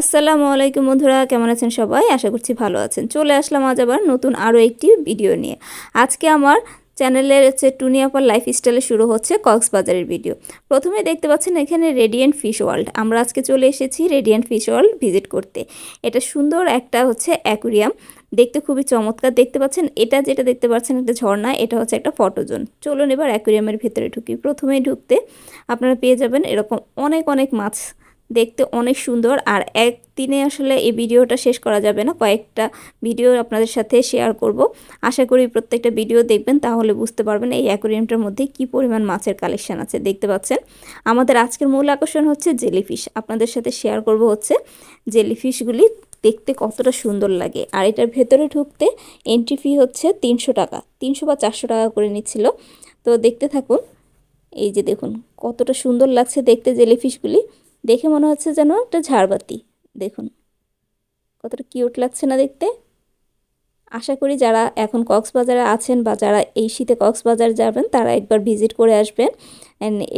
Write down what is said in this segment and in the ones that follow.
আসসালামু আলাইকুম বন্ধুরা, কেমন আছেন সবাই? আশা করছি ভালো আছেন। চলে আসলাম আজ আবার নতুন আরও একটি ভিডিও নিয়ে। আজকে আমার চ্যানেলের হচ্ছে টুনিয়াপার লাইফ স্টাইলে শুরু হচ্ছে কক্সবাজারের ভিডিও। প্রথমে দেখতে পাচ্ছেন এখানে রেডিয়েন্ট ফিশ ওয়ার্ল্ড। আমরা আজকে চলে এসেছি রেডিয়েন্ট ফিশ ওয়ার্ল্ড ভিজিট করতে। এটা সুন্দর একটা হচ্ছে অ্যাকুরিয়াম। দেখতে খুবই চমৎকার। দেখতে পাচ্ছেন, এটা যেটা দেখতে পাচ্ছেন একটা ঝর্ণা, এটা হচ্ছে একটা ফটোজোন। চলুন এবার অ্যাকুরিয়ামের ভিতরে ঢুকি। প্রথমেই ঢুকতে আপনারা পেয়ে যাবেন এরকম অনেক অনেক মাছ দেখতে অনেক সুন্দর। আর একদিনে আসলে এই ভিডিওটা শেষ করা যাবে না। কয়েকটা ভিডিও আপনাদের সাথে শেয়ার করব। আশা করি প্রত্যেকটা ভিডিও দেখবেন, তাহলে বুঝতে পারবেন এই অ্যাকোরিয়ামটার মধ্যে কি পরিমাণ মাছের কালেকশন আছে। দেখতে পাচ্ছেন? আমাদের আজকের মূল আকর্ষণ হচ্ছে জেলিফিশ আপনাদের সাথে শেয়ার করব হচ্ছে জেলিফিশগুলি দেখতে কতটা সুন্দর লাগে। আর এটার ভেতরে ঢুকতে এন্ট্রি ফি হচ্ছে তিনশো টাকা। তিনশো বা চারশো টাকা করে নিচ্ছিল। তো দেখতে থাকুন। এই যে দেখুন, কতটা সুন্দর লাগছে দেখতে জেলিফিশগুলি দেখে মনে হচ্ছে যেন একটা ঝাড়বাতি। দেখুন, কতটা কিউট লাগছে না দেখতে। আশা করি যারা এখন কক্সবাজারে আছেন বা যারা এই শীতে কক্সবাজার যাবেন, তারা একবার ভিজিট করে আসবেন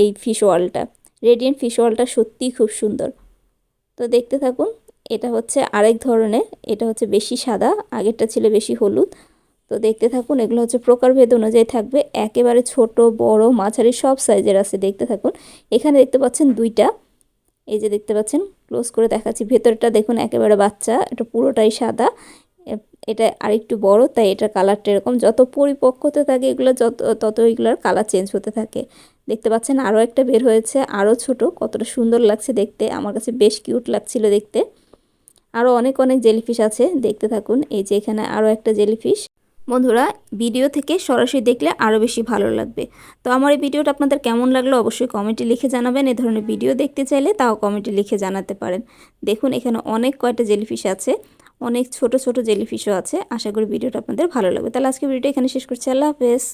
এই ফিশ ওয়ালটা। রেডিয়েন্ট ফিশ ওয়ালটা সত্যিই খুব সুন্দর। তো দেখতে থাকুন, এটা হচ্ছে আরেক ধরনের, এটা হচ্ছে বেশি সাদা, আগেরটা ছিল বেশি হলুদ। তো দেখতে থাকুন, এগুলো হচ্ছে প্রকারভেদ অনুযায়ী থাকবে, একেবারে ছোট, বড়, মাঝারি, সব সাইজের আছে। দেখতে থাকুন, এখানে দেখতে পাচ্ছেন দুইটা। এই যে দেখতে পাচ্ছেন ক্লোজ করে দেখাচ্ছি। ভেতরটা দেখুন একেবারে বাচ্চা, এটা পুরোটাই সাদা। এটা আরেকটু বড়, তাই এটার কালারটা এরকম। যত পরিপক্কতে থাকে এগুলো, যত, তত এগুলোর কালার চেঞ্জ হতে থাকে। দেখতে পাচ্ছেন আরও একটা বের হয়েছে আরও ছোট। কতটা সুন্দর লাগছে দেখতে। আমার কাছে বেশ কিউট লাগছিল দেখতে। আরও অনেক অনেক জেলিফিশ আছে, দেখতে থাকুন। এই যে এখানে আরও একটা জেলিফিশ বন্ধুরা ভিডিও থেকে সরাসরি দেখলে আরও বেশি ভালো লাগবে। তো আমার এই ভিডিওটা আপনাদের কেমন লাগল অবশ্যই কমেন্টে লিখে জানাবেন। এ ধরনের ভিডিও দেখতে চাইলে তাও কমেন্টে লিখে জানাতে পারেন। দেখুন, এখানে অনেক কয়টা জেলিফিশ আছে, অনেক ছোট ছোট জেলিফিশও আছে। আশা করি ভিডিওটা আপনাদের ভালো লাগবে। তাহলে আজকে ভিডিওটা এখানে শেষ করছি। আল্লাহ হাফেজ।